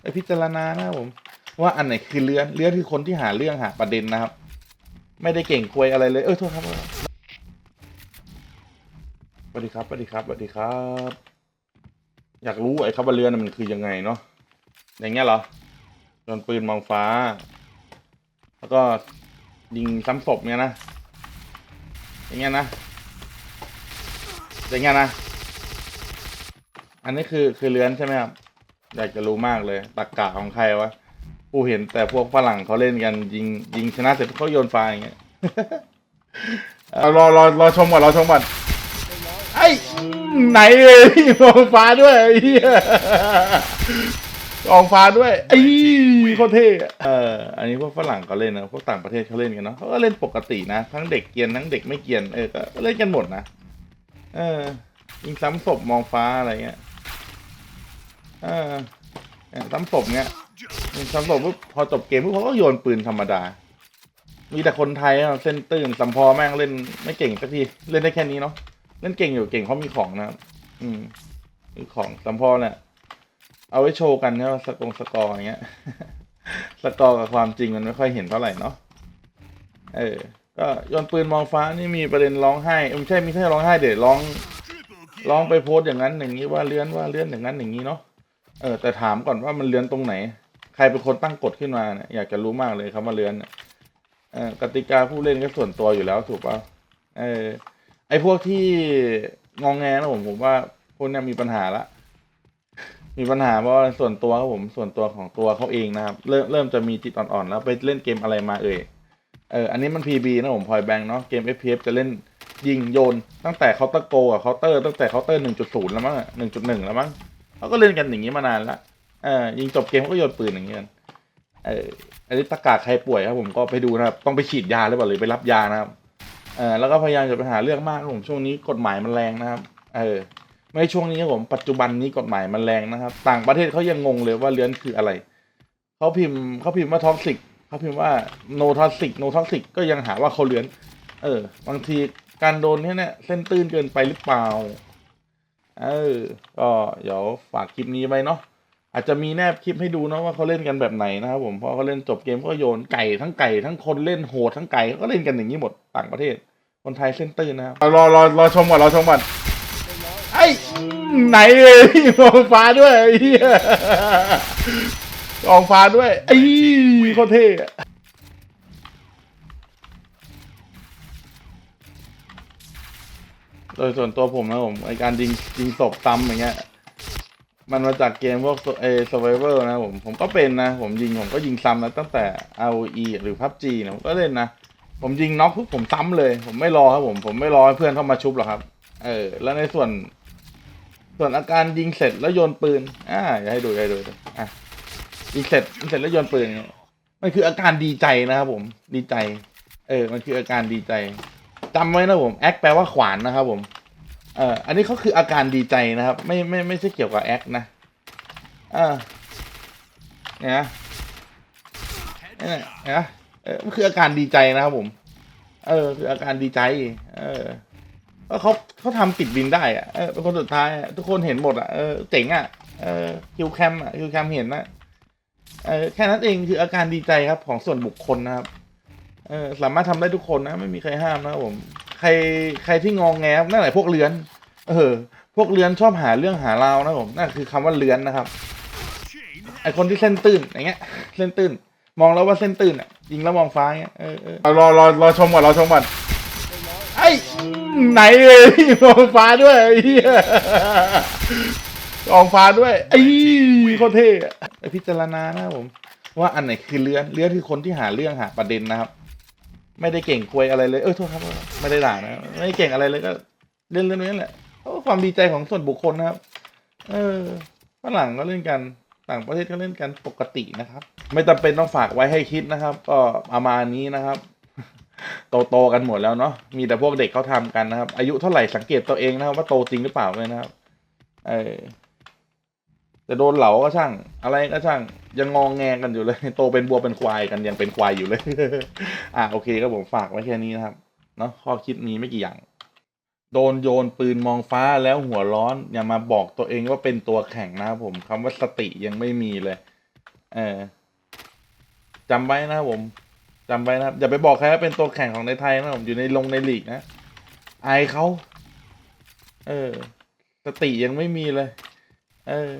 ไปพิจารณานะครับผม ว่าอันไหนคือเลื้อนเลื้อนคือคนที่หาเรื่องหาประเด็นนะครับ ไม่ได้เก่งควยอะไรเลย เออโทษครับสวัสดีครับสวัสดีครับสวัสดีครับ อยากรู้ไอ้คำว่าเรือนมันคือยังไงเนาะอย่างเงี้ยเหรอโดนปืนมองฟ้า แล้วก็ยิงซ้ำศพเนี้ยนะอย่างเงี้ยนะอย่างเงี้ยนะ อันนี้คือคือเรือนใช่ไหมครับ อยากจะรู้มากเลยตักกะของใครวะกูเห็นแต่พวกฝรั่งเขาเล่นกัน ยิงยิงชนะเสร็จเขาโยนไฟอย่างเงี้ยเอารอรอรอชมก่อนรอชมก่อนไอ้ไหนเลยมองฟ้าด้วยไอ้เหี้ยมองฟ้าด้วยไอ้โคตรเท่อะเอออันนี้พวกฝรั่งเขาเล่นนะพวกต่างประเทศเขาเล่นกันเนาะเขาก็เล่นปกตินะทั้งเด็กเกียนทั้งเด็กไม่เกียนเออก็เล่นกันหมดนะเออยิงซ้ำศพมองฟ้าอะไรเงี้ย เออเนี่ยซ้ำศพเงี้ยยิงซ้ำศพปุ๊บพอจบเกมปุ๊บเขาก็โยนปืนธรรมดา มีแต่คนไทยอะเส้นตื้นสัมพอแม่งเล่นไม่เก่งสักทีเล่นได้แค่นี้เนาะเล่นเก่งอยู่เก่งเพราะมีของนะครับอืมมีของสัมพอเนี่ยเอาไว้โชว์กันใช่ไหมสกงสกอร์อย่างเงี้ย สกอร์กับความจริงมันไม่ค่อยเห็นเท่าไหร่เนาะเออ ก็โยนปืนมองฟ้านี่มีประเด็นร้องไห้ไม่ใช่ไม่ใช่ร้องไห้เดี๋ยวร้องร้องไปโพสต์อย่างนั้นอย่างนี้ว่าเลื่อนว่าเลื่อนอย่างนั้นอย่างนี้เนาะ เออแต่ถามก่อนว่ามันเลื่อนตรงไหน ใครเป็นคนตั้งกฎขึ้นมาเนี่ยอยากจะรู้มากเลยครับว่าเลื่อนเนี่ยเออกติกาผู้เล่นก็ส่วนตัวอยู่แล้วถูกป่ะเออไอพวกที่งองแงนะผมผมว่าพวกเนี้ยมีปัญหาละมีปัญหาเพราะส่วนตัวครับผมส่วนตัวของตัวเขาเองนะครับ เริ่มเริ่มจะมีจิตอ่อนๆแล้วไปเล่นเกมอะไรมาเอ่ยเอออันนี้มัน PB นะผมพอยแบงเนาะเกม FPS จะเล่นยิงโยนตั้งแต่เคาน์เตอร์โกกับเคาน์เตอร์ตั้งแต่เคาน์เตอร์หนึ่งจุดศูนย์แล้วมั้งหนึ่งจุดหนึ่งแล้วมั้ง เขาก็เล่นกันอย่างนี้มานานละเออยิงจบเกมเขาก็โยนปืนอย่างเงี้ยกันเอออันนี้ตะกาใครป่วยครับผมก็ไปดูนะครับต้องไปฉีดยาหรือเปล่าหรือไปรับยานะครับเออแล้วก็พยายามจะไปหาเรื่องมากครับผมช่วงนี้กฎหมายมันแรงนะครับ เออไม่ช่วงนี้ครับผมปัจจุบันนี้กฎหมายมันแรงนะครับ ต่างประเทศเขายังงงเลยว่าเลื้อนคืออะไรเขาพิมพ์เขาพิมพ์ว่าท็อกซิกเขาพิมพ์ว่า no toxic no toxic ก็ยังหาว่าเขาเลื้อน เออ บางทีการโดนเนี่ยเนี่ยเส้นตื้นเกินไปหรือเปล่า เออก็เดี๋ยวฝากคลิปนี้ไว้เนาะอาจจะมีแนบคลิปให้ดูเนาะว่าเขาเล่นกันแบบไหนนะครับผมเพราะเขาเล่นจบเกมก็โยนไก่ทั้งไก่ทั้งคนเล่นโหดทั้งไก่เขาก็เล่นกันอย่างนี้หมดต่างประเทศ คนไทยเส้นตื้นนะครับเอารอรอรอชมก่อนรอชมก่อนไอ้ไหนเลยมองฟ้าด้วยไอ้เหี้ยมองฟ้าด้วยไอ้โคตรเท่ โดยส่วนตัวผมนะผมไอการยิงยิงศพซ้ำอย่างเงี้ย มันมาจากเกมพวกเอ survivor นะผมผมก็เป็นนะ ผมยิงผมก็ยิงซ้ำนะตั้งแต่ ROE หรือ PUBG นี่ยผมก็เล่นนะ ผมยิงน็อกปุ๊บผมซ้ำเลย ผมไม่รอครับผม ผมไม่รอให้เพื่อนเข้ามาชุบหรอกครับ เออ แล้วในส่วน ส่วนอาการยิงเสร็จแล้วโยนปืนอ่าอย่าให้ดูอย่าให้ดูอะยิงเสร็จยิงเสร็จแล้วโยนปืนนี่มันคืออาการดีใจนะครับผมดีใจ เออ มันคืออาการดีใจ จำไว้นะผมแอคแปลว่าขวานนะครับผมเอออันนี้เขาคืออาการดีใจนะครับ ไม่ไม่ไม่ใช่เกี่ยวกับแอคนะเออเนี่ยนะเนี่ยนะเออมันคืออาการดีใจนะครับผม เออ คืออาการดีใจ เออก็เขาเขาทำติดบินได้อะเออเป็นคนสุดท้ายทุกคนเห็นหมดอะเออเจ๋งอะเออคิวแคมอะคิวแคมเห็นนะเออแค่นั้นเองคืออาการดีใจครับของส่วนบุคคลนะครับ เออสามารถทำได้ทุกคนนะ ไม่มีใครห้ามนะครับผม ใครใครที่งองแงนั่นแหละพวกเลือน เออ พวกเลือนชอบหาเรื่องหาราวนะครับผมนั่นคือคำว่าเลือนนะครับไอคนที่เส้นตื้นอย่างเงี้ย เส้นตื้น มองแล้วว่าเส้นตื้นอะยิงแล้วมองฟ้าเงี้ยเออเออเอารอรอรอชมก่อนรอชมก่อนไอ้ไหนเลยมองฟ้าด้วยไอ้เหี้ยมองฟ้าด้วยไอ้โคตรเท่อะไปพิจารณานะครับผมว่าอันไหนคือเลื้อนเลื้อนคือคนที่หาเรื่องหาประเด็นนะครับ ไม่ได้เก่งควยอะไรเลยเออโทษครับไม่ได้ด่านะไม่ได้เก่งอะไรเลยก็ เล่นเรื่องนี้แหละความดีใจของส่วนบุคคลนะครับ เออฝรั่งก็เล่นกันต่างประเทศก็เล่นกันปกตินะครับ ไม่จำเป็นต้องฝากไว้ให้คิดนะครับ ก็ประมาณนี้นะครับโตโตๆกันหมดแล้วเนาะมีแต่พวกเด็กเขาทำกันนะครับ อายุเท่าไหร่สังเกตตัวเองนะครับว่าโตจริงหรือเปล่าเลยนะครับ เออ จะโดนเหลาก็ช่าง อะไรก็ช่าง ยังงองแงกันอยู่เลย โตเป็นบัวเป็นควายกันยังเป็นควายอยู่เลย อะโอเคก็ผมฝากไว้แค่นี้นะครับ เนาะข้อคิดมีไม่กี่อย่าง โดนโยนปืนมองฟ้าแล้วหัวร้อน อย่ามาบอกตัวเองว่าเป็นตัวแข่งนะครับผมคำว่าสติยังไม่มีเลย เออจำไว้นะครับผมจำไว้นะครับอย่าไปบอกใครว่าเป็นตัวแข่งของในไทยนะผมอยู่ในลงในลีกนะอายเขาเออ สติยังไม่มีเลย เออ